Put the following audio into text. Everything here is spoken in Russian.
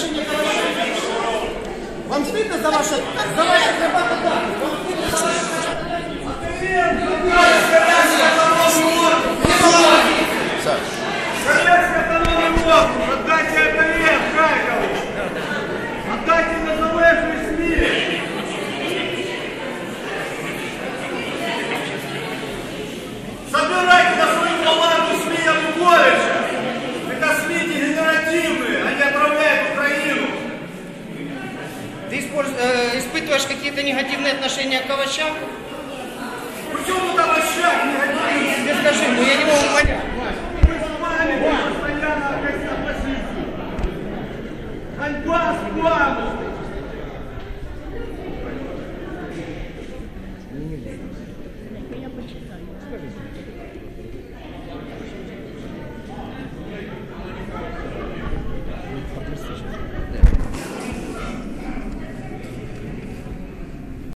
отношение к овощам? Вам стыдно за ваши, за ваши работодатели? Вам стыдно за ваши Советский автономный Ты э, испытываешь какие-то негативные отношения к овощам? Причем тут овощах негативные? Тебе скажи, ну я не могу понять. Ганьба с Я почитаю.